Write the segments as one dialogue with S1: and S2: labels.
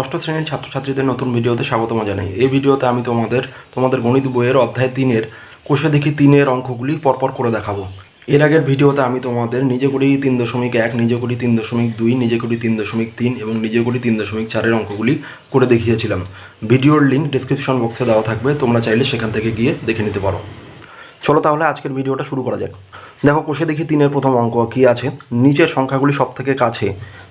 S1: ষষ্ঠ শ্রেণির ছাত্রছাত্রীদের নতুন ভিডিওতে স্বাগতম জানাই। এই ভিডিওতে আমি তোমাদের তোমাদের গণিত বইয়ের অধ্যায় তিনের কোষে দেখি তিনের অঙ্কগুলি পরপর করে দেখাবো। এর আগের ভিডিওতে আমি তোমাদের নিজে করি তিন দশমিক এক নিজে করি তিন দশমিক দুই নিজে করি তিন দশমিক তিন এবং নিজে করি তিন দশমিক চারের অঙ্কগুলি করে দেখিয়েছিলাম। ভিডিওর লিঙ্ক ডিসক্রিপশন বক্সে দেওয়া থাকবে, তোমরা চাইলে সেখান থেকে গিয়ে দেখে নিতে পারো। চলো তাহলে আজকের ভিডিওটা শুরু করা যাক। দেখো কোষে দেখি তিনের প্রথম অঙ্ক কী আছে? নিচের সংখ্যাগুলি সব থেকে কাছে,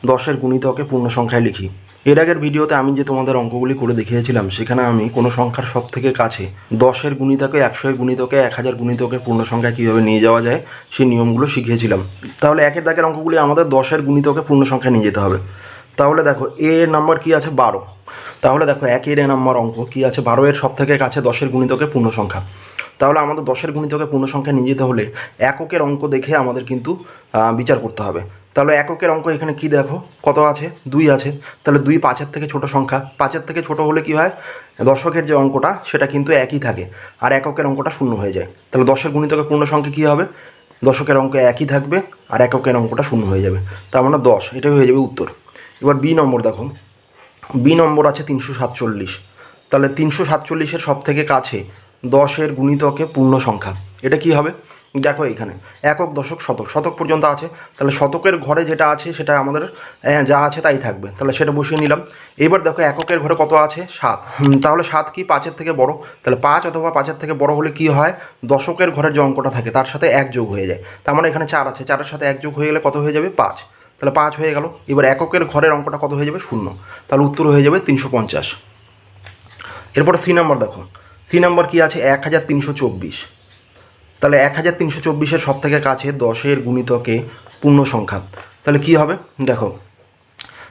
S1: দশের গুণিতকে পূর্ণ সংখ্যায় লিখি। এর আগের ভিডিওতে আমি যে তোমাদের অঙ্কগুলি করে দেখিয়েছিলাম, সেখানে আমি কোনো সংখ্যার সব থেকে কাছে দশের গুণিতকে একশোর গুণিতকে এক হাজার গুণিতকে পূর্ণ সংখ্যায় কীভাবে নিয়ে যাওয়া যায়, সেই নিয়মগুলো শিখিয়েছিলাম। তাহলে একের দাগের অঙ্কগুলি আমাদের দশের গুণিতকে পূর্ণ সংখ্যায় নিয়ে যেতে হবে। তাহলে দেখো, এ এর নাম্বার কী আছে? বারো। তাহলে দেখো একের এ নাম্বার অঙ্ক কী আছে? বারো এর সব থেকে কাছে দশের গুণিতকে পূর্ণ সংখ্যা তাহলে আমাদের দশের গুণিতকে পূর্ণ সংখ্যা নিয়ে যেতে হলে এককের অঙ্ক দেখে আমাদের কিন্তু বিচার করতে হবে। তাহলে এককের অঙ্ক এখানে কি দেখো? কত আছে? দুই আছে। তাহলে দুই পাঁচের থেকে ছোট সংখ্যা। পাঁচের থেকে ছোট হলে কি হয়? দশকের যে অঙ্কটা, সেটা কিন্তু একই থাকে। আর এককের অঙ্কটা শূন্য হয়ে যায়। তাহলে দশের গুণিতকে পূর্ণ সংখ্যা কী হবে? দশকের অঙ্ক একই থাকবে, আর এককের অঙ্কটা শূন্য হয়ে যাবে। তার মানে দশ, এটাই হয়ে যাবে উত্তর। এবার বি নম্বর দেখো। বি নম্বর আছে তিনশো সাতচল্লিশ। তাহলে তিনশো সাতচল্লিশের সব থেকে কাছে দশের গুণিতকে পূর্ণ সংখ্যা। এটা কি হবে? দেখো এখানে, একক, দশক, শতক। শতক পর্যন্ত আছে। তাহলে শতকের ঘরে যেটা আছে, সেটা আমাদের যা আছে তাই থাকবে। তাহলে সেটা বসিয়ে নিলাম। এবার দেখো এককের ঘরে কত আছে? সাত। তাহলে সাত কি পাঁচের থেকে বড়? তাহলে পাঁচ অথবা পাঁচের থেকে বড় হলে কি হয়? দশকের ঘরের যে অঙ্কটা থাকে, তার সাথে এক যোগ হয়ে যায়। তার মানে এখানে চার আছে। চারের সাথে এক যোগ হয়ে গেলে কত হয়ে যাবে? পাঁচ। তাহলে পাঁচ হয়ে গেল। এবার এককের ঘরের অঙ্কটা কত হয়ে যাবে? শূন্য। তাহলে উত্তর হয়ে যাবে তিনশো পঞ্চাশ। এরপরে সি নাম্বার দেখো। সি নাম্বার কি আছে? এক হাজার তিনশো চব্বিশ। তাহলে এক হাজার তিনশো চব্বিশের সব থেকে কাছে দশের গুণিতকে পূর্ণ সংখ্যা। তাহলে কি হবে? দেখো,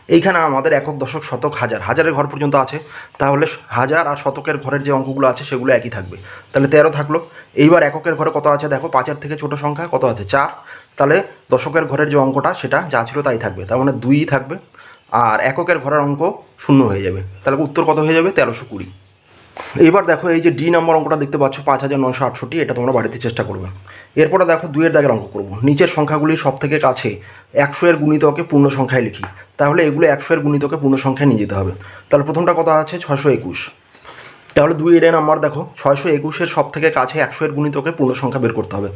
S1: এইখানে আমাদের একক, দশক, শতক, হাজার। হাজারের ঘর পর্যন্ত আছে। তাহলে হাজার আর শতকের ঘরের যে অঙ্কগুলো আছে, সেগুলো একই থাকবে। তাহলে তেরো থাকল। এইবার এককের ঘরে কত আছে? দেখো, পাঁচের থেকে ছোট সংখ্যা কত আছে? চার। তাহলে দশকের ঘরের যে অঙ্কটা, সেটা যা ছিল তাই থাকবে। তার মানে দুই থাকবে। আর এককের ঘরের অঙ্ক শূন্য হয়ে যাবে। তাহলে উত্তর কত হয়ে যাবে? তেরোশো কুড়ি। এবার দেখো এই যে ডি নাম্বার অঙ্কটা দেখতে পাচ্ছ, পাঁচ হাজার নশো আটষট্টি, এটা তোমরা বাড়িতে চেষ্টা করবে। এরপরে দেখো দুইয়ের দাগের অঙ্ক করব। নিচের সংখ্যাগুলি সব থেকে কাছে একশো এর গুণিতকে পূর্ণ সংখ্যায় লিখি। তাহলে এগুলো একশো এর গুণিতকে পূর্ণ সংখ্যায় নিয়ে যেতে হবে। তাহলে প্রথমটা কথা আছে? ছয়শো একুশ। তাহলে দুই এর নাম্বার দেখো, ছয়শো একুশের সব থেকে কাছে একশো এর গুণিতকে পূর্ণ সংখ্যা বের করতে হবে।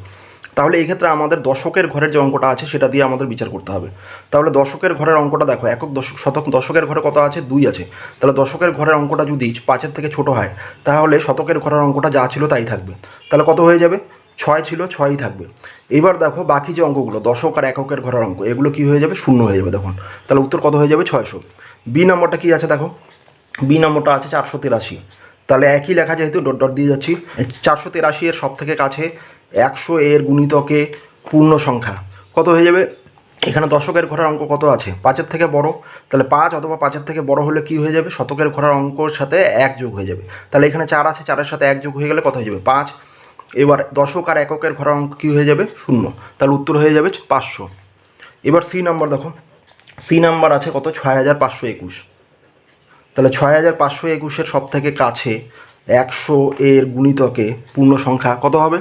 S1: তাহলে এই ক্ষেত্রে আমাদের দশকের ঘরের যে অঙ্কটা আছে, সেটা দিয়ে আমাদের বিচার করতে হবে। তাহলে দশকের ঘরের অঙ্কটা দেখো, একক দশক শতক, দশকের ঘরে কত আছে? দুই আছে। তাহলে দশকের ঘরের অঙ্কটা যদি পাঁচের থেকে ছোট হয়, তাহলে শতকের ঘরের অঙ্কটা যা ছিল তাই থাকবে। তাহলে কত হয়ে যাবে? ছয় ছিল, ছয়ই থাকবে। এবার দেখো বাকি যে অঙ্কগুলো, দশক আর এককের ঘরের অঙ্ক, এগুলো কি হয়ে যাবে? শূন্য হয়ে যাবে তখন তাহলে উত্তর কত হয়ে যাবে? ছয়শো। বি নম্বরটা কি আছে দেখো? বি নম্বরটা আছে চারশো তিরাশি। তাহলে একই লেখা যেহেতু, ডট ডট দিয়ে যাচ্ছি। চারশো তিরাশি এর সব থেকে কাছে একশো এর গুণিতকে পূর্ণ সংখ্যা। কত হয়ে যাবে? এখানে দশকের ঘরের অঙ্ক কত আছে? পাঁচের থেকে বড়। তাহলে পাঁচ অথবা পাঁচের থেকে বড় হলে কি হয়ে যাবে? শতকের ঘরের অঙ্কর সাথে এক যোগ হয়ে যাবে। তাহলে এখানে চার আছে, চারের সাথে এক যোগ হয়ে গেলে কত হয়ে যাবে? পাঁচ। এবার দশক আর এককের ঘরের অঙ্ক কী হয়ে যাবে? শূন্য। তাহলে উত্তর হয়ে যাবে পাঁচশো। এবার সি নাম্বার দেখো। সি নাম্বার আছে কত? ছয় হাজার পাঁচশো একুশ। তাহলে ছয় হাজার পাঁচশো একুশের সব থেকে কাছে একশো এর গুণিতকে পূর্ণ সংখ্যা কত হবে?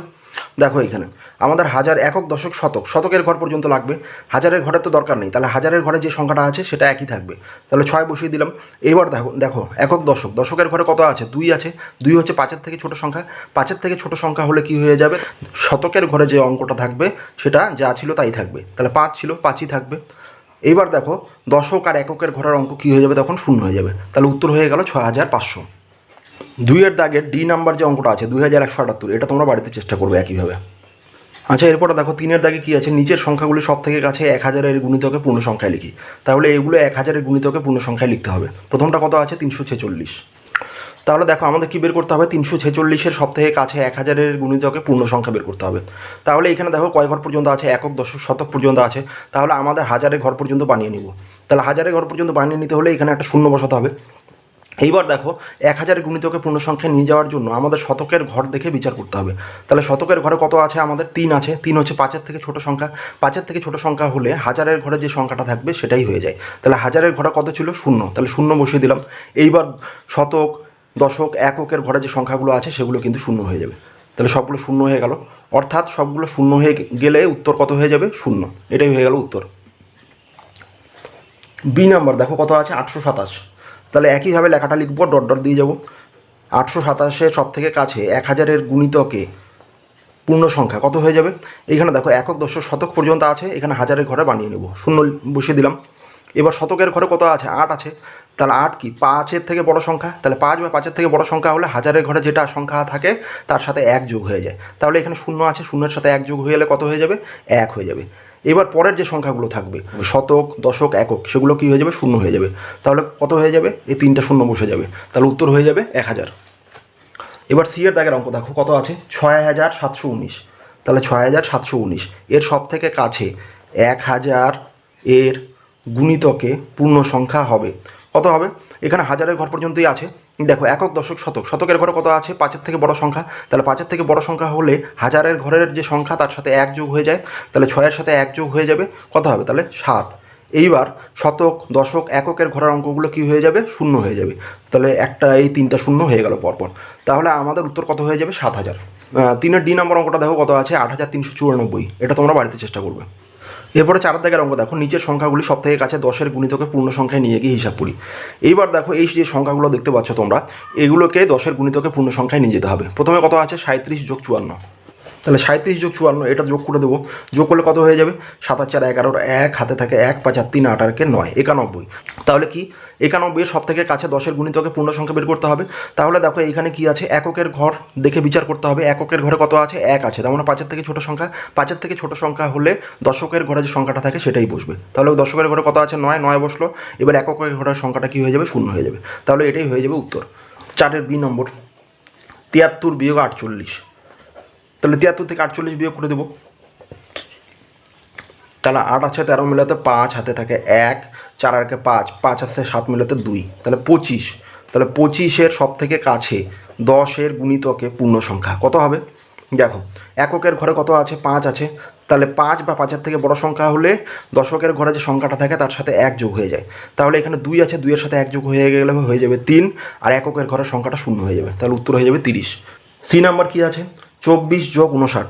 S1: দেখো এখানে। আমাদের হাজার একক দশক শতক, শতকের ঘর পর্যন্ত লাগবে। হাজারের ঘরের তো দরকার নেই। তাহলে হাজারের ঘরে যে সংখ্যাটা আছে, সেটা একই থাকবে। তাহলে ছয় বসিয়ে দিলাম। এবার দেখো দেখো, একক দশক। দশকের ঘরে কত আছে? দুই আছে। দুই হচ্ছে পাঁচের থেকে ছোট সংখ্যা। পাঁচের থেকে ছোট সংখ্যা হলে কি হয়ে যাবে? শতকের ঘরে যে অঙ্কটা থাকবে, সেটা যা ছিল তাই থাকবে। তাহলে পাঁচ ছিল, পাঁচই থাকবে। এইবার দেখো, দশক আর এককের ঘরের অঙ্ক কী হয়ে যাবে? তখন শূন্য হয়ে যাবে। তাহলে উত্তর হয়ে গেল ছ হাজার পাঁচশো। দুইয়ের দাগের ডি নাম্বার যে অঙ্কটা আছে দুই হাজার একশো আটাত্তর, এটা তোমরা বাড়িতে চেষ্টা করবে একইভাবে। আচ্ছা এরপরে দেখো তিনের দাগে কী আছে? নিচের সংখ্যাগুলি সব থেকে কাছে এক হাজারের গুণিতকে পূর্ণ সংখ্যায় লিখি। তাহলে এগুলো এক হাজারের গুণিতকে পূর্ণ সংখ্যায় লিখতে হবে। প্রথমটা কত আছে? তিনশো ছেচল্লিশ। তাহলে দেখো, আমাদের কী বের করতে হবে? তিনশো ছেচল্লিশের সব থেকে কাছে এক হাজারের গুণিতকে পূর্ণ সংখ্যা বের করতে হবে। তাহলে এখানে দেখো কয় ঘর পর্যন্ত আছে? একক দশক শতক পর্যন্ত আছে। তাহলে আমাদের হাজারের ঘর পর্যন্ত বানিয়ে নিব। তাহলে হাজারের ঘর পর্যন্ত বানিয়ে নিতে হলে এখানে একটা শূন্য বসাতে হবে। এইবার দেখো, এক হাজারের গুণিতকে পূর্ণ সংখ্যা নিয়ে যাওয়ার জন্য আমাদের শতকের ঘর দেখে বিচার করতে হবে। তাহলে শতকের ঘরে কত আছে? আমাদের তিন আছে। তিন হচ্ছে পাঁচের থেকে ছোট সংখ্যা। পাঁচের থেকে ছোট সংখ্যা হলে হাজারের ঘরে যে সংখ্যাটা থাকবে সেটাই হয়ে যায়। তাহলে হাজারের ঘরে কত ছিল? শূন্য। তাহলে শূন্য বসিয়ে দিলাম। এইবার শতক, দশক, এককের ঘরে যে সংখ্যাগুলো আছে সেগুলো কিন্তু শূন্য হয়ে যাবে। তাহলে সবগুলো শূন্য হয়ে গেল। অর্থাৎ সবগুলো শূন্য হয়ে গেলে উত্তর কত হয়ে যাবে? শূন্য। এটাই হয়ে গেল উত্তর। বি নাম্বার দেখো কত আছে? আটশো সাতাশ। তাহলে একইভাবে লেখাটা লিখব, ডট ডট দিয়ে যাব। আটশো সাতাশের সব থেকে কাছে এক হাজারের গুণিতকে পূর্ণ সংখ্যা কত হয়ে যাবে? এইখানে দেখো একক দশক শতক পর্যন্ত আছে, এখানে হাজারের ঘরে বানিয়ে নেব। শূন্য বসিয়ে দিলাম। এবার শতকের ঘরে কত আছে? আট আছে। তাহলে আট কি? পাঁচের থেকে বড় সংখ্যা? তাহলে পাঁচ বা পাঁচের থেকে বড় সংখ্যা হলে হাজারের ঘরে যেটা সংখ্যা থাকে, তার সাথে এক যোগ হয়ে যায়। তাহলে এখানে শূন্য আছে, শূন্যের সাথে এক যোগ হয়ে গেলে কত হয়ে যাবে? এক হয়ে যাবে। এবার পরের যে সংখ্যাগুলো থাকবে, শতক, দশক, একক, সেগুলো কী হয়ে যাবে? শূন্য হয়ে যাবে। তাহলে কত হয়ে যাবে? এই তিনটা শূন্য বসে যাবে। তাহলে উত্তর হয়ে যাবে এক হাজার। এবার সি এর দাগের অঙ্ক দেখো, কত আছে? ছয় হাজার সাতশো উনিশ। তাহলে ছয় হাজার সাতশো উনিশ। এর সব থেকে কাছে এক হাজার এর গুণিতকে পূর্ণ সংখ্যা হবে। কত হবে? এখানে হাজারের ঘর পর্যন্তই আছে। দেখো, একক দশক শতক। শতকের ঘরে কত আছে? পাঁচের থেকে বড় সংখ্যা। তাহলে পাঁচের থেকে বড় সংখ্যা হলে হাজারের ঘরের যে সংখ্যা, তার সাথে এক যোগ হয়ে যায়। তাহলে ছয়ের সাথে এক যোগ হয়ে যাবে। কত হবে? তাহলে সাত। এইবার শতক, দশক, এককের ঘরের অঙ্কগুলো কি হয়ে যাবে? শূন্য হয়ে যাবে। তাহলে একটা, এই তিনটা শূন্য হয়ে গেল পরপর। তাহলে আমাদের উত্তর কত হয়ে যাবে? সাত হাজার। তিনের ডি নম্বর অঙ্কটা দেখো কত আছে? আট হাজার তিনশো চুরানব্বই। এটা তোমরা বাড়িতে চেষ্টা করবে। এরপরে চার দাগের অঙ্ক দেখো, নিচের সংখ্যাগুলি সব থেকে কাছে দশের গুণিতকে পূর্ণ সংখ্যায় নিয়ে গিয়ে হিসাব করি। এইবার দেখো, এই যে সংখ্যাগুলো দেখতে পাচ্ছ তোমরা, এগুলোকে দশের গুণিতকে পূর্ণ সংখ্যায় নিয়ে যেতে হবে। প্রথমে কত আছে? সাঁত্রিশ যোগ চুয়ান্ন। তাহলে সাঁত্রিশ যোগ চুয়ান্ন, এটা যোগ করে দেবো। যোগ করলে কত হয়ে যাবে? সাতাশ চার এগারোর এক, হাতে থাকে এক, পাঁচ আর তিন, আট আটকে নয়, একানব্বই। তাহলে কি? একানব্বইয়ের সব থেকে কাছে দশের গুণিতকে পূর্ণ সংখ্যা বের করতে হবে। তাহলে দেখো এইখানে কি আছে? এককের ঘর দেখে বিচার করতে হবে। এককের ঘরে কত আছে? এক আছে। তার মানে পাঁচের থেকে ছোট সংখ্যা। পাঁচের থেকে ছোট সংখ্যা হলে দশকের ঘরে যে সংখ্যাটা থাকে সেটাই বসবে। তাহলে দশকের ঘরে কত আছে? নয় নয় বসল। এবার এককের ঘরের সংখ্যাটা কি হয়ে যাবে? শূন্য হয়ে যাবে। তাহলে এটাই হয়ে যাবে উত্তর। চারের বি নম্বর। তিয়াত্তর বিয়োগ আটচল্লিশ। তাহলে তিয়াত্তর থেকে আটচল্লিশ বিয়োগ করে দেবো। তাহলে আট আছে তেরো মিলাতে পাঁচ, হাতে থাকে এক, চার আরকে পাঁচ পাঁচ আছে সাত মিলাতে দুই। তাহলে পঁচিশ। তাহলে পঁচিশের সব থেকে কাছে দশের গুণিতকে পূর্ণ সংখ্যা কত হবে? দেখো, এককের ঘরে কত আছে? পাঁচ আছে। তাহলে পাঁচ বা পাঁচের থেকে বড় সংখ্যা হলে দশকের ঘরে যে সংখ্যাটা থাকে তার সাথে এক যোগ হয়ে যায়। তাহলে এখানে দুই আছে, দুইয়ের সাথে এক যোগ হয়ে গেলে হয়ে যাবে তিন, আর এককের ঘরের সংখ্যাটা শূন্য হয়ে যাবে। তাহলে উত্তর হয়ে যাবে তিরিশ। সি নাম্বার কী আছে? চব্বিশ যোগ উনষাট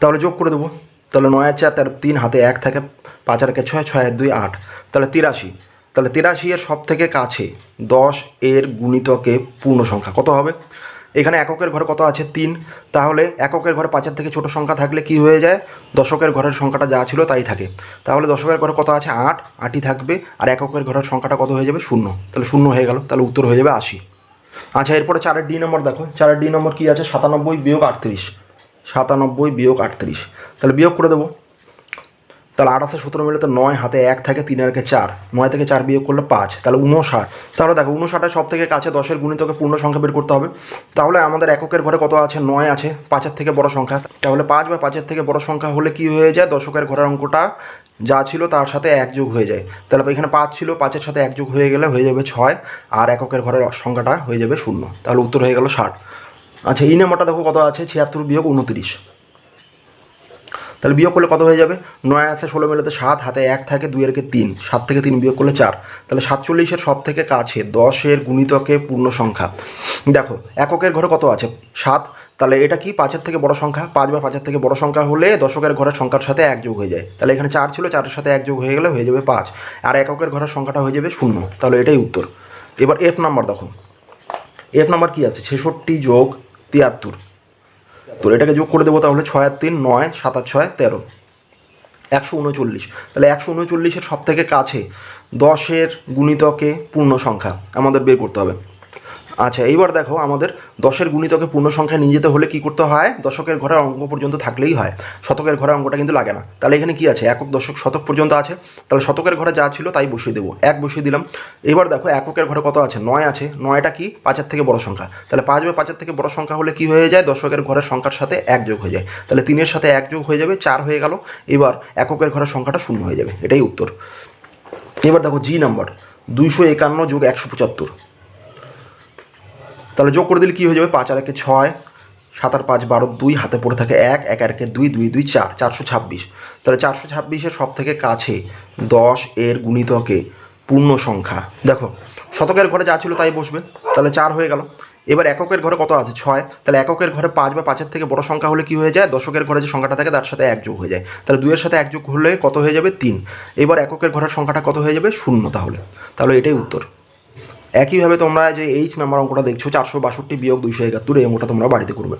S1: তাহলে যোগ করে দেবো। তাহলে নয় চার, তেরো তিন হাতে এক থাকে, পাঁচ আর কে ছয় ছয় দুই আট। তাহলে তিরাশি। তাহলে তিরাশি এর সব থেকে কাছে দশ এর গুণিতকে পূর্ণ সংখ্যা। কত হবে? এখানে এককের ঘরে কত আছে? তিন। তাহলে এককের ঘরে পাঁচের থেকে ছোট সংখ্যা থাকলে কি হয়ে যায়? দশকের ঘরের সংখ্যাটা যা ছিল তাই থাকে। তাহলে দশকের ঘরে কত আছে? আট। আটই থাকবে। আর এককের ঘরের সংখ্যাটা কত হয়ে যাবে? শূন্য। তাহলে শূন্য হয়ে গেল। তাহলে উত্তর হয়ে যাবে আশি। আচ্ছা এরপরে চারের ডি নম্বর দেখো। চারের ডি নম্বর কী আছে? সাতানব্বই বিয়োগ আটত্রিশ। সাতানব্বই বিয়োগ আটত্রিশ। তাহলে বিয়োগ করে দেবো। তাহলে আঠাশে সতেরো মিলে তো নয়, হাতে এক থাকে, তিনের একে চার। নয় থেকে চার বিয়োগ করলে পাঁচ। তাহলে উনষাট তাহলে দেখো উনষাটের সব থেকে কাছে দশের গুণিতকে পূর্ণ সংখ্যা বের করতে হবে। তাহলে আমাদের এককের ঘরে কত আছে? নয় আছে। পাঁচের থেকে বড় সংখ্যা। তাহলে পাঁচ বা পাঁচের থেকে বড় সংখ্যা হলে কি হয়ে যায়? দশকের ঘরের অঙ্কটা যা ছিল তার সাথে এক যোগ হয়ে যায়। তাহলে এখানে পাঁচ ছিল, পাঁচের সাথে এক যোগ হয়ে গেলে হয়ে যাবে ছয় আর এককের ঘরের সংখ্যাটা হয়ে যাবে শূন্য। তাহলে উত্তর হয়ে গেল ষাট। আচ্ছা এই নাম্বারটা দেখো কত আছে? ছিয়াত্তর বিয়োগ উনত্রিশ। তাহলে বিয়োগ করলে কত হয়ে যাবে? নয় আছে, ষোলো মিলাতে সাত, হাতে এক থাকে দুইয়ের কে তিন। সাত থেকে তিন বিয়োগ করলে চার। তাহলে সাতচল্লিশের সব থেকে কাছে দশের গুণিতকে পূর্ণ সংখ্যা। দেখো, এককের ঘরে কত আছে? সাত। তাহলে এটা কি? পাঁচের থেকে বড় সংখ্যা। পাঁচ বা পাঁচের থেকে বড় সংখ্যা হলে দশকের ঘরের সংখ্যার সাথে এক যোগ হয়ে যায়। তাহলে এখানে চার ছিল, চারের সাথে এক যোগ হয়ে গেলে হয়ে যাবে পাঁচ। আর এককের ঘরের সংখ্যাটা হয়ে যাবে শূন্য। তাহলে এটাই উত্তর। এবার এফ নাম্বার দেখো। এফ নাম্বার কি আছে? ছেষট্টি যোগ তিয়াত্তর। তো এটাকে যোগ করে দেবো তাহলে ছয় আর তিন, নয়, সাত আর ছয়, তেরো। একশো উনচল্লিশ। তাহলে একশো উনচল্লিশের সব থেকে কাছে দশের গুণিতকে পূর্ণ সংখ্যা আমাদের বের করতে হবে। আচ্ছা এইবার দেখো আমাদের দশের গুণিতকে পূর্ণ সংখ্যা নিয়ে যেতে হলে কী করতে হয়? দশকের ঘরের অঙ্ক পর্যন্ত থাকলেই হয়। শতকের ঘরের অঙ্কটা কিন্তু লাগে না। তাহলে এখানে কি আছে? একক দশক শতক পর্যন্ত আছে। তাহলে শতকের ঘরে যা ছিল তাই বসিয়ে দেবো। এক বসিয়ে দিলাম। এবার দেখো এককের ঘরে কত আছে? নয় আছে। নয়টা কি? পাঁচের থেকে বড় সংখ্যা। তাহলে পাঁচ বা পাঁচের থেকে বড় সংখ্যা হলে কি হয়ে যায়? দশকের ঘরের সংখ্যার সাথে এক যোগ হয়ে যায়। তাহলে তিনের সাথে এক যোগ হয়ে যাবে, চার হয়ে গেল। এবার এককের ঘরের সংখ্যাটা শূন্য হয়ে যাবে। এটাই উত্তর। এবার দেখো জি নাম্বার। দুইশো একান্ন যোগ একশো পঁচাত্তর। তাহলে যোগ করে দিলে কী হয়ে যাবে? পাঁচ আর একে ছয়, সাত আর পাঁচ বারো দুই, হাতে পড়ে থাকে এক এক একে দুই দুই দুই, চার, চারশো ছাব্বিশ। তাহলে চারশো ছাব্বিশের সব থেকে কাছে দশ এর গুণিতকে পূর্ণ সংখ্যা। দেখো, শতকের ঘরে যা ছিল তাই বসবে। তাহলে চার হয়ে গেল। এবার এককের ঘরে কত আছে? ছয়। তাহলে এককের ঘরে পাঁচ বা পাঁচের থেকে বড় সংখ্যা হলে কি হয়ে যায়? দশকের ঘরে যে সংখ্যাটা থাকে তার সাথে এক যোগ হয়ে যায়। তাহলে দুইয়ের সাথে এক যোগ হলে কত হয়ে যাবে? তিন। এবার এককের ঘরের সংখ্যাটা কত হয়ে যাবে? শূন্য তাহলে। তাহলে এটাই উত্তর। একইভাবে তোমরা যে এইচ নাম্বার অঙ্কটা দেখছ, চারশো বাষট্টি বিয়োগ দুইশো একাত্তর, এই অঙ্কটা তোমরা বাড়িতে করবে।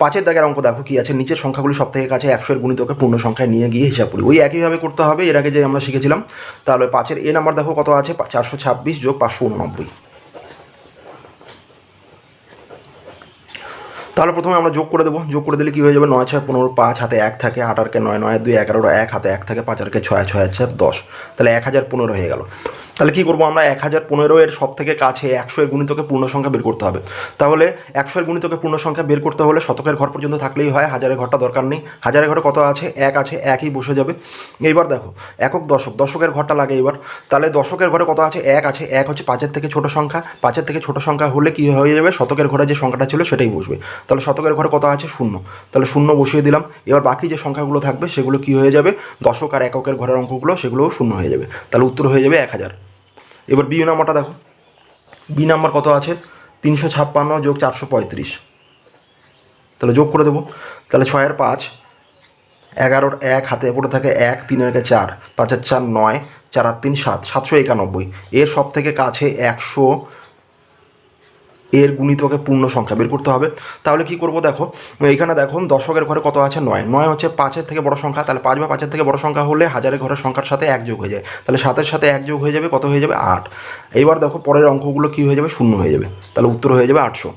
S1: পাঁচের দাগের অঙ্ক দেখো কি আছে, নিচের সংখ্যাগুলি সব থেকে কাছে একশো এর গুণিতকে পূর্ণ সংখ্যায় নিয়ে গিয়ে হিসাব করি। ওই একইভাবে করতে হবে, এর আগে যে আমরা শিখেছিলাম, তাহলে পাঁচের এ নাম্বার দেখো কত আছে চারশো ছাব্বিশ যোগ পাঁচশো উননব্বই। তাহলে প্রথমে আমরা যোগ করে দেবো। যোগ করে দিলে কি হয়ে যাবে? নয় ছয় পনেরো পাঁচ হাতে এক থাকে, আট আটকে নয় নয় দুই এগারোটা এক, হাতে এক থাকে, পাঁচ আটকে ছয় ছয় আছে দশ। তাহলে এক হাজার পনেরো হয়ে গেল। তাহলে কি করব আমরা? এক হাজার পনেরো এর সব থেকে কাছে একশো এর গুণিতকে পূর্ণ সংখ্যা বের করতে হবে। তাহলে একশো এর গুণিতকে পূর্ণ সংখ্যা বের করতে হলে শতকের ঘর পর্যন্ত থাকলেই হয় হাজারের ঘরটা দরকার নেই। হাজারের ঘরে কত আছে? এক আছে, একই বসে যাবে। এইবার দেখো, একক দশক, দশকের ঘরটা লাগে এবার তাহলে দশকের ঘরে কত আছে? এক আছে, এক হচ্ছে পাঁচের থেকে ছোট সংখ্যা। পাঁচের থেকে ছোট সংখ্যা হলে কি হয়ে যাবে? শতকের ঘরে যে সংখ্যাটা ছিল সেটাই বসবে। তাহলে শতকের ঘরে কত আছে? শূন্য। তাহলে শূন্য বসিয়ে দিলাম। এবার বাকি যে সংখ্যাগুলো থাকবে সেগুলো কি হয়ে যাবে? দশক আর এককের ঘরের অঙ্কগুলো সেগুলোও শূন্য হয়ে যাবে। তাহলে উত্তর হয়ে যাবে এক হাজার। এবার বি নাম্বারটা দেখো। বি নাম্বার কত আছে? তিনশো ছাপ্পান্ন যোগ চারশো পঁয়ত্রিশ। তাহলে যোগ করে দেবো। তাহলে ছয়ের পাঁচ, এগারোর এক হাতে পড়ে থাকে এক, তিনের একে চার, পাঁচের চার নয়, চার আর তিন সাত, সাতশো একানব্বই। এর সব থেকে কাছে একশো এর গুণিতকে পূর্ণ সংখ্যা বের করতে হবে। তাহলে কি করব দেখো? এখানে দেখো, দশকের ঘরে কত আছে? নয়। নয় হচ্ছে পাঁচের থেকে বড় সংখ্যা। তাহলে পাঁচ বা পাঁচের থেকে বড় সংখ্যা হলে হাজারের ঘরের সংখ্যার সাথে এক যোগ হয়ে যায়। তাহলে সাতের সাথে এক যোগ হয়ে যাবে, কত হয়ে যাবে? আট। এইবার দেখো, পরের অঙ্কগুলো কী হয়ে যাবে? শূন্য হয়ে যাবে। তাহলে উত্তর হয়ে যাবে আটশো।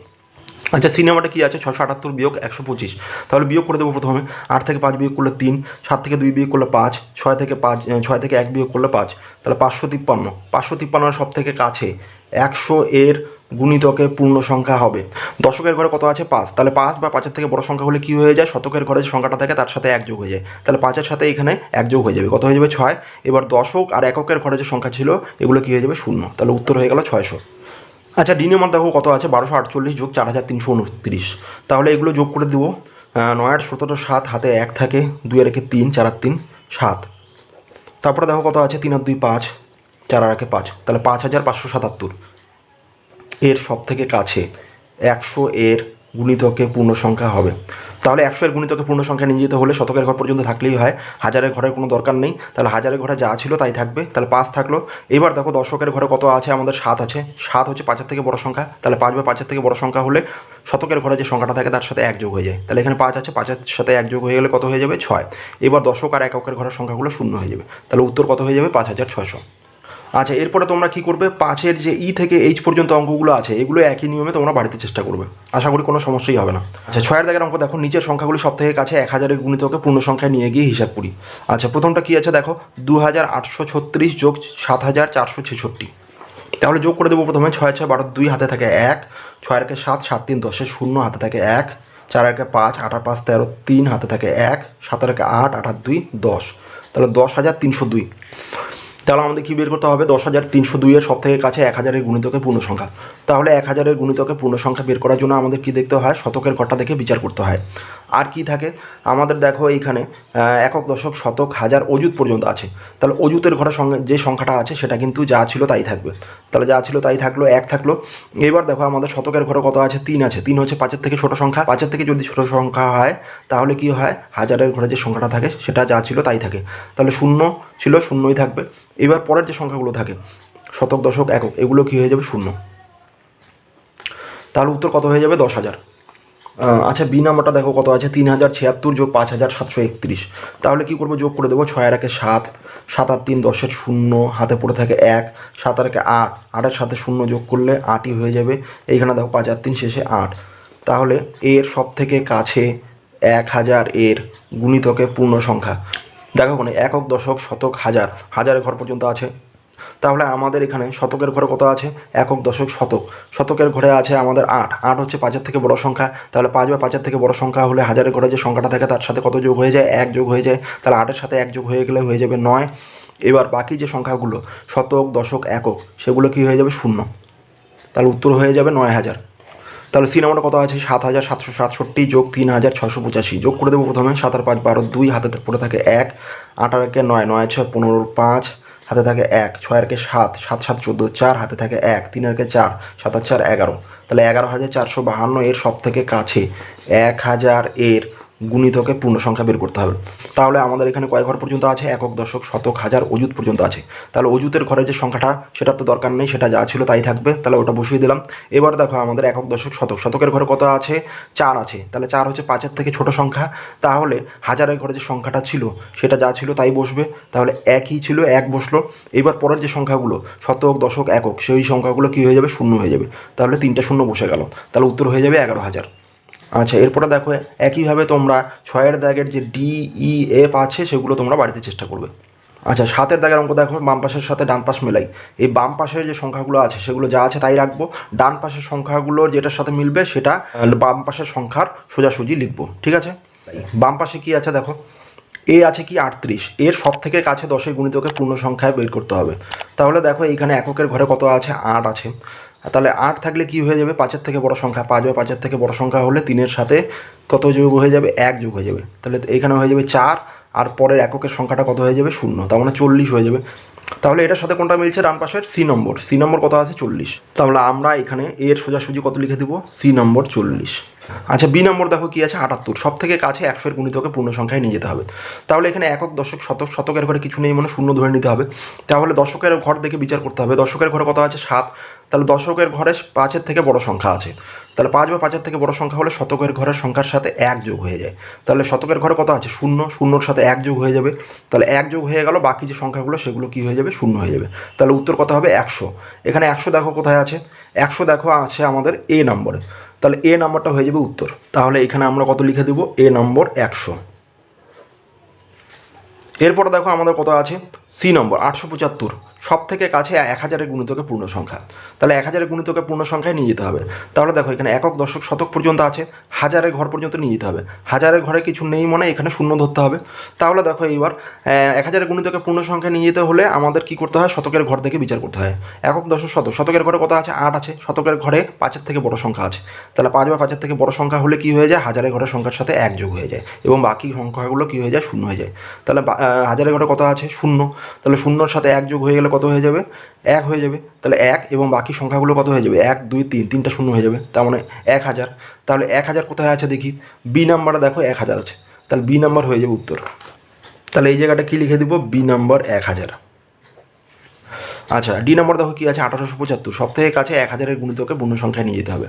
S1: আচ্ছা সিনেমাটা কী আছে? ছশো আটাত্তর বিয়োগ একশো পঁচিশ। তাহলে বিয়োগ করে দেবো প্রথমে। আট থেকে পাঁচ বিয়োগ করলে তিন, সাত থেকে দুই বিয়োগ করলে পাঁচ, ছয় থেকে পাঁচ ছয় থেকে এক বিয়োগ করলে পাঁচ। তাহলে পাঁচশো তিপ্পান্ন। পাঁচশো তিপ্পান্নর সব থেকে কাছে একশো এর গুণিতকে পূর্ণ সংখ্যা হবে। দশকের ঘরে কত আছে? পাঁচ। তাহলে পাঁচ বা পাঁচের থেকে বড় সংখ্যা হলে কী হয়ে যায়? শতকের ঘরে যে সংখ্যাটা থাকে, তার সাথে একযোগ হয়ে যায়। তাহলে পাঁচের সাথে এখানে এক যোগ হয়ে যাবে। কত হয়ে যাবে? ছয়। এবার দশক আর এককের ঘরে যে সংখ্যা ছিল, এগুলো কী হয়ে যাবে? শূন্য। তাহলে উত্তর হয়ে গেল ছয়শো। আচ্ছা ডি নম্বর দেখো কত আছে? বারোশো আটচল্লিশ যোগ চার হাজার তিনশো উনত্রিশ। তাহলে এগুলো যোগ করে দেবো। নয় আট সতেরো সাত, হাতে এক থাকে, দুই আর একে তিন, চার আর তিন, সাত। তারপরে দেখো কত আছে? তিন আর দুই পাঁচ, চার আর একে পাঁচ। তাহলে পাঁচ হাজার পাঁচশো সাতাত্তর। এর সব থেকে কাছে একশো এর গুণিতকে পূর্ণ সংখ্যা হবে। তাহলে একশো এর গুণিতকে পূর্ণ সংখ্যা নিয়ে যেতে হলে শতকের ঘর পর্যন্ত থাকলেই হয়। হাজারের ঘরের কোনো দরকার নেই। তাহলে হাজারের ঘরে যা ছিল তাই থাকবে। তাহলে পাঁচ থাকল। এবার দেখো দশকের ঘরে কত আছে? আমাদের সাত আছে। সাত হচ্ছে পাঁচের থেকে বড় সংখ্যা। তাহলে পাঁচ বা পাঁচের থেকে বড় সংখ্যা হলে শতকের ঘরে যে সংখ্যাটা থাকে তার সাথে এক যোগ হয়ে যায়। তাহলে এখানে পাঁচ আছে। পাঁচের সাথে এক যোগ হয়ে গেলে কত হয়ে যাবে? ছয়। এবার দশক আর এককের ঘরের সংখ্যাগুলো শূন্য হয়ে যাবে। তাহলে উত্তর কত হয়ে যাবে? পাঁচ হাজার ছয়শো। আচ্ছা এরপরে তোমরা কি করবে? পাঁচের যে ই থেকে এইচ পর্যন্ত অঙ্কগুলো আছে, এগুলো একই নিয়মে তোমরা বাড়িতে চেষ্টা করবে। আশা করি কোনো সমস্যাই হবে না। আচ্ছা ছয়ের দাগের অঙ্ক দেখো, নিচের সংখ্যাগুলি সব থেকে কাছে এক হাজারের গুণিতকে পূর্ণ সংখ্যায় নিয়ে গিয়ে হিসাব করি। আচ্ছা প্রথমটা কি আছে দেখো? দু হাজার আটশো ছত্রিশ যোগ সাত হাজার চারশো ছেষট্টি। তাহলে যোগ করে দেবো প্রথমে, ছয় ছয় বারো দুই হাতে থাকে এক, ছয় একে সাত সাত তিন দশে শূন্য হাতে থাকে এক, চার একে পাঁচ, আট পাঁচ তেরো তিন হাতে থাকে এক, সাত একে আট আট আর দুই দশ। তাহলে দশ হাজার তিনশো দুই। তাহলে আমাদের কি বের করতে হবে? দশ হাজার তিনশো দুইয়ের সব থেকে কাছে এক হাজারের গুণিতকে পূর্ণ সংখ্যা তাহলে এক হাজারের গুণিতকে পূর্ণ সংখ্যা বের করার জন্য আমাদের কি দেখতে হয়? শতকের ঘরটা দেখে বিচার করতে হয়। আর কি থাকে? আমাদের দেখো এইখানে একক দশক শতক হাজার অজুত পর্যন্ত আছে। তাহলে অজুতের ঘরের সঙ্গে যে সংখ্যাটা আছে, সেটা কিন্তু যা ছিল তাই থাকবে। তাহলে যা ছিল তাই থাকল, এক থাকল। এবার দেখো আমাদের শতকের ঘরে কত আছে? তিন আছে। তিন হচ্ছে পাঁচের থেকে ছোট সংখ্যা। পাঁচের থেকে যদি ছোট সংখ্যা হয়, তাহলে কি হয়? হাজারের ঘরে যে সংখ্যাটা থাকে, সেটা যা ছিল তাই থাকে। তাহলে শূন্য ছিল শূন্যই থাকবে। এবার পরের যে সংখ্যাগুলো থাকে, শতক, দশক, একক, এগুলো কি হয়ে যাবে? শূন্য। তাহলে উত্তর কত হয়ে যাবে? দশ হাজার। আচ্ছা বি নাম্বারটা দেখো কত আছে? তিন হাজার ছিয়াত্তর যোগ পাঁচ হাজার সাতশো একত্রিশ। তাহলে কী করব? যোগ করে দেবো ছয় একে সাত। সাত আর তিন দশের শূন্য, হাতে পড়ে থাকে এক। সাত আর একে আট। আটের সাথে শূন্য যোগ করলে আটই হয়ে যাবে। এইখানে দেখো পাঁচ আর তিন শেষে আট। তাহলে এর সব থেকে কাছে এক হাজার এর গুণিতকে পূর্ণ সংখ্যা। দেখো ওখানে একক, দশক, শতক, হাজার। হাজারের ঘর পর্যন্ত আছে। তাহলে আমাদের এখানে শতকের ঘরে কত আছে? একক, দশক, শতক। শতকের ঘরে আছে আমাদের আট। আট হচ্ছে পাঁচের থেকে বড় সংখ্যা। তাহলে পাঁচ বা পাঁচের থেকে বড় সংখ্যা হলে হাজারের ঘরে যে সংখ্যাটা থাকে তার সাথে কত যোগ হয়ে যায়? এক যোগ হয়ে যায়। তাহলে আটের সাথে এক যোগ হয়ে গেলে হয়ে যাবে নয়। এবার বাকি যে সংখ্যাগুলো, শতক, দশক, একক, সেগুলো কি হয়ে যাবে? শূন্য। তাহলে উত্তর হয়ে যাবে নয় হাজার। তাহলে সি নাম্বারটা কত আছে? সাত হাজার সাতশো সাতষট্টি যোগ তিন হাজার ছশো পঁচাশি। যোগ করে দেবো প্রথমে, সাত আর পাঁচ বারো দুই, হাতে পড়ে থাকে এক। আট আর একে নয় নয় ছয় পনেরো পাঁচ, হাতে থাকে এক। ছয় আরকে সাত সাত সাত চোদ্দ, চার, হাতে থাকে এক। তিন আরকে চার, সাত আর চার এগারো। তাহলে এগারো হাজার চারশো বাহান্ন এর সব থেকে কাছে। এক হাজার এর গুণিতকে পূর্ণ সংখ্যা বের করতে হবে। তাহলে আমাদের এখানে কয় ঘর পর্যন্ত আছে? একক দশক শতক হাজার অজুত পর্যন্ত আছে। তাহলে অজুতের ঘরের যে সংখ্যাটা, সেটা তো দরকার নেই, সেটা যা ছিল তাই থাকবে। তাহলে ওটা বসিয়ে দিলাম। এবার দেখো আমাদের একক দশক শতক। শতকের ঘরে কত আছে? চার আছে। তাহলে চার হচ্ছে পাঁচের থেকে ছোট সংখ্যা। তাহলে হাজারের ঘরে যে সংখ্যাটা ছিল, সেটা যা ছিল তাই বসবে। তাহলে একই ছিল, এক বসল। এবার পরের যে সংখ্যাগুলো, শতক, দশক, একক, সেই সংখ্যাগুলো কী হয়ে যাবে? শূন্য হয়ে যাবে। তাহলে তিনটা শূন্য বসে গেল। তাহলে উত্তর হয়ে যাবে এগারো হাজার। আচ্ছা এরপরে দেখো, একইভাবে তোমরা ছয়ের দাগের যে ডি ই এফ আছে, সেগুলো তোমরা বাড়িতে চেষ্টা করবে। আচ্ছা সাতের দাগের অঙ্ক দেখো, বাম পাশের সাথে ডান পাশ মেলাই। এই বাম পাশের যে সংখ্যাগুলো আছে, সেগুলো যা আছে তাই রাখব। ডান পাশের সংখ্যাগুলো যেটার সাথে মিলবে, সেটা বাম পাশের সংখ্যার সোজাসুজি লিখব, ঠিক আছে? বাম পাশে কি আছে দেখো? এ আছে কি আটত্রিশ। এর সব থেকে কাছে দশের গুণিতকে পূর্ণ সংখ্যায় বের করতে হবে। তাহলে দেখো এইখানে এককের ঘরে কত আছে? আট আছে। তাহলে আট থাকলে কি হয়ে যাবে? পাঁচের থেকে বড় সংখ্যা। পাঁচ বা পাঁচের থেকে বড় সংখ্যা হলে তিনের সাথে কত যোগ হয়ে যাবে? এক যোগ হয়ে যাবে। তাহলে এখানে হয়ে যাবে চার আর পরের এককের সংখ্যাটা কত হয়ে যাবে? শূন্য। তার মানে চল্লিশ হয়ে যাবে। তাহলে এটার সাথে কোনটা মিলছে? ডান পাশের সি নম্বর। সি নম্বর কত আছে? চল্লিশ। তাহলে আমরা এখানে এর সোজাসুজি কত লিখে দেবো? সি নম্বর চল্লিশ। আচ্ছা বি নম্বর দেখো কি আছে? আটাত্তর। সব থেকে কাছে একশোর গুণিতকে পূর্ণ সংখ্যায় নিয়ে যেতে হবে। তাহলে এখানে একক দশক শতক, শতকের ঘরে কিছু নেই মানে শূন্য ধরে নিতে হবে। তাহলে দশকের ঘর দেখে বিচার করতে হবে। দশকের ঘরে কত আছে? সাত। তাহলে দশকের ঘরে পাঁচের থেকে বড় সংখ্যা আছে। তাহলে পাঁচ বা পাঁচের থেকে বড় সংখ্যা হলে শতকের ঘরের সংখ্যার সাথে এক যোগ হয়ে যায়। তাহলে শতকের ঘরে কত আছে? শূন্য, শূন্যর সাথে এক যোগ হয়ে যাবে। তাহলে এক যোগ হয়ে গেল, বাকি যে সংখ্যাগুলো সেগুলো কি হয়ে যাবে? শূন্য হয়ে যাবে। তাহলে উত্তর কত হবে? একশো। এখানে একশো দেখো কোথায় আছে? একশো দেখো আছে আমাদের এ নম্বরে। তাহলে এ নম্বরটা হয়ে যাবে উত্তর। তাহলে এখানে আমরা কত লিখে দেবো? এ নম্বর একশো। এরপরে দেখো আমাদের কত আছে? সি নম্বর, আটশো পঁচাত্তর। সব থেকে কাছে এক হাজারের গুণিতকে পূর্ণ সংখ্যা তাহলে এক হাজারের গুণিতকে পূর্ণ সংখ্যায় নিয়ে যেতে হবে। তাহলে দেখো এখানে একক দশক শতক পর্যন্ত আছে, হাজারের ঘর পর্যন্ত নিয়ে যেতে হবে। হাজারের ঘরে কিছু নেই মনে এখানে শূন্য ধরতে হবে। তাহলে দেখো এইবার এক হাজারের গুণিতকে পূর্ণ সংখ্যা নিয়ে যেতে হলে আমাদের কি করতে হয়? শতকের ঘর থেকে বিচার করতে হয়। একক দশক শতক, শতকের ঘরে কত আছে? আট আছে। শতকের ঘরে পাঁচের থেকে বড় সংখ্যা আছে। তাহলে পাঁচ বা পাঁচের থেকে বড় সংখ্যা হলে কি হয়ে যায়? হাজারের ঘরের সংখ্যার সাথে এক যোগ হয়ে যায় এবং বাকি সংখ্যাগুলো কি হয়ে যায়? শূন্য হয়ে যায়। তাহলে হাজারের ঘরে কত আছে? শূন্য। তাহলে শূন্যর সাথে এক যোগ হয়ে গেলে কত হয়ে যাবে? এক হয়ে যাবে। তাহলে এক এবং বাকি সংখ্যাগুলো কত হয়ে যাবে? এক, দুই, তিন, তিনটা শূন্য হয়ে যাবে। তার মানে এক হাজার। তাহলে এক হাজার কোথায় আছে দেখি? বি নাম্বারটা দেখো, এক হাজার আছে। তাহলে বি নাম্বার হয়ে যাবে উত্তর। তাহলে এই জায়গাটা কী লিখে দিব? বি নাম্বার এক হাজার। আচ্ছা ডি নাম্বার দেখো কি আছে? আঠারোশো পঁচাত্তর। সব থেকে কাছে এক হাজারের গুণিতকে পূর্ণ সংখ্যায় নিয়ে যেতে হবে।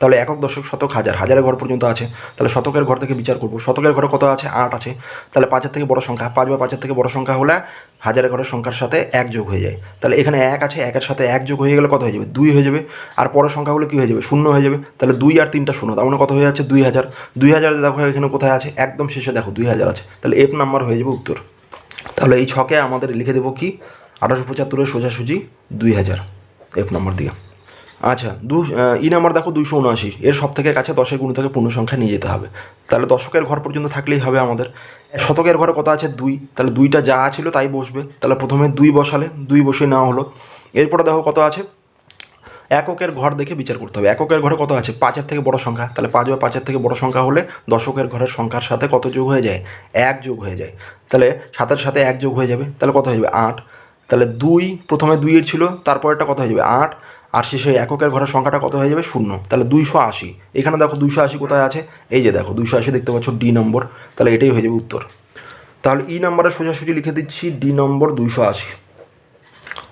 S1: তাহলে একক দশক শতক হাজার, হাজারের ঘর পর্যন্ত আছে। তাহলে শতকের ঘর থেকে বিচার করব। শতকের ঘরে কত আছে? আট আছে। তাহলে পাঁচের থেকে বড় সংখ্যা, পাঁচ বা পাঁচের থেকে বড় সংখ্যা হলে হাজারের ঘরের সংখ্যার সাথে এক যোগ হয়ে যায়। তাহলে এখানে এক আছে, একের সাথে এক যোগ হয়ে গেলে কত হয়ে যাবে? দুই হয়ে যাবে। আর পরের সংখ্যাগুলো কী হয়ে যাবে? শূন্য হয়ে যাবে। তাহলে দুই আর তিনটা শূন্য, তার মানে কত হয়ে যাচ্ছে? দুই হাজার। দুই হাজার দেখো এখানে কোথায় আছে? একদম শেষে দেখো, দুই হাজার আছে। তাহলে এফ নাম্বার হয়ে যাবে উত্তর। তাহলে এই ছকে আমাদের লিখে দেবো কি? আঠারোশো পঁচাত্তরের সোজাসুজি দুই হাজার এফ নম্বর দিয়ে। আচ্ছা দু ই নাম্বার দেখো দুশো উনআশি। এর সব থেকে কাছে দশের গুণ থেকে পূর্ণ সংখ্যা নিয়ে যেতে হবে। তাহলে দশকের ঘর পর্যন্ত থাকলেই হবে আমাদের। শতকের ঘরে কত আছে দুই। তাহলে দুইটা যা ছিল তাই বসবে। তাহলে প্রথমে দুই বসালে, দুই বসে নেওয়া হলো। এরপরে দেখো কত আছে? এককের ঘর দেখে বিচার করতে হবে। এককের ঘরে কত আছে? পাঁচের থেকে বড় সংখ্যা। তাহলে পাঁচ বা পাঁচের থেকে বড় সংখ্যা হলে দশকের ঘরের সংখ্যার সাথে কত যোগ হয়ে যায়? এক যোগ হয়ে যায়। তাহলে সাতের সাথে এক যোগ হয়ে যাবে। তাহলে কত হয়ে যাবে? আট। তাহলে দুই, প্রথমে দুইয়ের ছিল, তারপরেরটা কত হয়ে যাবে? আট। আর শেষে এককের ঘরের সংখ্যাটা কত হয়ে যাবে? শূন্য। তাহলে দুইশো আশি। এখানে দেখো দুইশো আশি কোথায় আছে? এই যে দেখো, দুইশো আশি দেখতে পাচ্ছ ডি নম্বর। তাহলে এটাই হয়ে যাবে উত্তর। তাহলে ই নম্বরের সোজাসুজি লিখে দিচ্ছি ডি নম্বর দুইশো আশি।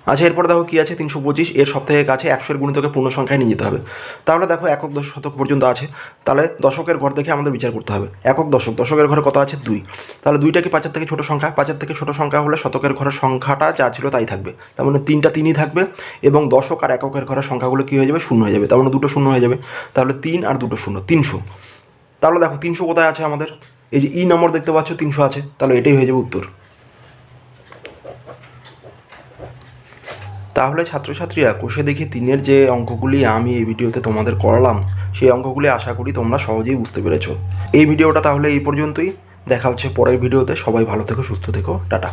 S1: আচ্ছা এরপর দেখো কী আছে? তিনশো পঁচিশ। এর সব থেকে কাছে একশোর গুণিতকে পূর্ণ সংখ্যায় নিয়ে যেতে হবে। তাহলে দেখো একক দশ শতক পর্যন্ত আছে। তাহলে দশকের ঘর দেখে আমাদের বিচার করতে হবে। একক দশক। দশকের ঘরে কত আছে? দুই। তাহলে দুইটা কি পাঁচের থেকে ছোটো সংখ্যা? পাঁচের থেকে ছোটো সংখ্যা হলে শতকের ঘরের সংখ্যাটা যা ছিল তাই থাকবে। তার মানে তিনটা তিনই থাকবে এবং দশক আর এককের ঘরের সংখ্যাগুলো কী হয়ে যাবে? শূন্য হয়ে যাবে। তার মানে দুটো শূন্য হয়ে যাবে। তাহলে তিন আর দুটো শূন্য, তিনশো। তাহলে দেখো তিনশো কোথায় আছে আমাদের? এই যে ই নম্বর দেখতে পাচ্ছ, তিনশো আছে। তাহলে এটাই হয়ে যাবে উত্তর। তাহলে ছাত্রছাত্রীরা কোষে দেখে তিনের যে অঙ্কগুলি আমি এই ভিডিওতে তোমাদের করালাম, সেই অঙ্কগুলি আশা করি তোমরা সহজেই বুঝতে পেরেছ। এই ভিডিওটা তাহলে এই পর্যন্তই। দেখা হচ্ছে পরের ভিডিওতে। সবাই ভালো থেকো, সুস্থ থেকো। টাটা।